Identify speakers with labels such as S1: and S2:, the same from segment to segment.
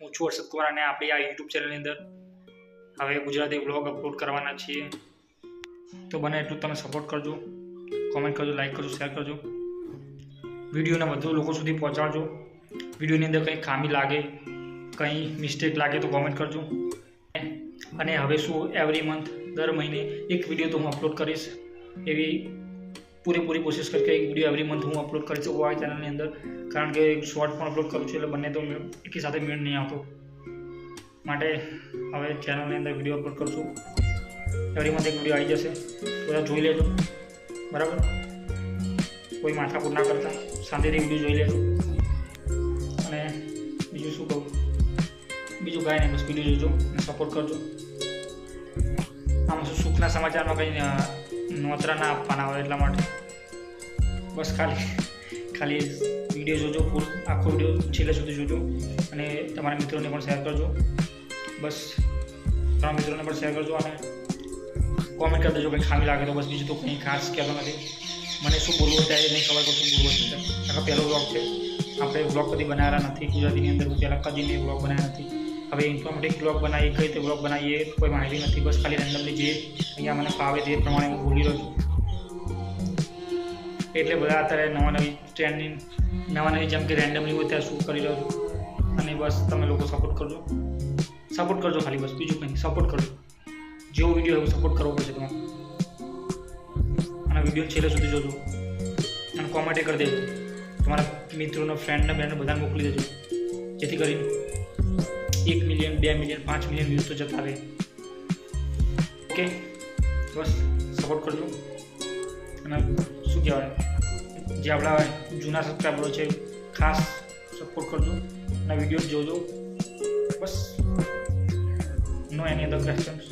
S1: હું છું હર્ષદ કુમાર અને આપણી આ યુટ્યુબ ચેનલની અંદર હવે ગુજરાતી બ્લોગ અપલોડ કરવાના છીએ. તો બને એટલું તમે સપોર્ટ કરજો. કોમેન્ટ કરજો લાઇક કરજો શેર કરજો. વિડીયોને વધુ લોકો સુધી પહોંચાડજો. વિડીયોની અંદર કંઈ ખામી લાગે, કંઈ મિસ્ટેક લાગે તો કોમેન્ટ કરજો. અને હવે શું એવરી મંથ દર મહિને એક વીડિયો તો હું અપલોડ કરીશ એવી પૂરેપૂરી કોશિશ કરી કે એક વીડિયો એવરી મંથ હું અપલોડ કરી શકું આ ચેનલની અંદર. કારણ કે શોર્ટ પણ અપલોડ કરું છું એટલે બંને તો એકી સાથે મેળ નહીં આવતો. માટે હવે ચેનલની અંદર વીડિયો અપલોડ કરશું છું. એવરી મંથ એક વીડિયો આવી જશે. બધા જોઈ લેજો. બરાબર? કોઈ માથાકૂટ ના કરતા. શાંતિથી વીડિયો જોઈ લેજો. અને બીજું શું કહું? બીજું કાંઈ નહીં, બસ વીડિયો જોજો અને સપોર્ટ કરજો. આમાં સુખના સમાચારમાં કંઈ નોતરા ના આપવાના હોય એટલા માટે. બસ ખાલી ખાલી વીડિયો જોજો પૂર આખો વીડિયો છેલ્લે સુધી જોજો અને તમારા મિત્રોને પણ શેર કરજો. બસ, તમારા મિત્રોને પણ શેર કરજો અને કોમેન્ટ કરી દેજો કંઈ ખામી લાગે તો બસ બીજું તો કંઈ ખાસ કહેતો નથી. મને શું બોલવું ત્યારે નહીં ખબર પડતું બોલવું છે. આખા પહેલો બ્લોગ છે. આપણે બ્લોગ કદી બનાવ્યા નથી, ગુજરાતીની અંદર પહેલાં કદી મેં બ્લોગ બનાવ્યા નથી. હવે ઇન્ફોર્મેટિવ બ્લોગ બનાવીએ, કઈ રીતે બ્લોગ બનાવીએ, કોઈ માહિતી નથી. બસ ખાલી રેન્ડમલી જે અહીંયા મને ફાવે તે પ્રમાણે હું બોલી રહ્યો છું. એટલે બધા અત્યારે નવા નવી ટ્રેન્ડિંગ નવા નવી જેમ કે રેન્ડમલી હોય ત્યાં શૂટ કરી રહ્યો છું. અને બસ તમે લોકો સપોર્ટ કરજો. સપોર્ટ કરજો ખાલી બસ, બીજું કંઈ સપોર્ટ કરજો. જેવો વીડિયો એવું સપોર્ટ કરવો પડશે તમારે. અને વીડિયો છેલ્લે સુધી જોજો. અને કોમેન્ટ કરી દેજો. તમારા મિત્રોને ફ્રેન્ડને બેનને બધાને મોકલી દેજો. જેથી કરીને એક મિલિયન બે મિલિયન પાંચ મિલિયન વ્યૂઝ તો જતા રહે. ઓકે બસ સપોર્ટ કરજો. અને શું કહેવાય? જે આપણા જૂના સબસ્ક્રાઈબરો છે, ખાસ સપોર્ટ કરજો અને વીડિયો જોજો. બસ. No any other questions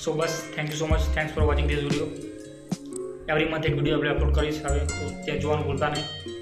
S1: so bus. Thank you so much thanks for watching this video every month એક વીડિયો આપણે અપલોડ કરીશ હવે. તો ત્યાં જોવાનું ભૂલતા નહીં.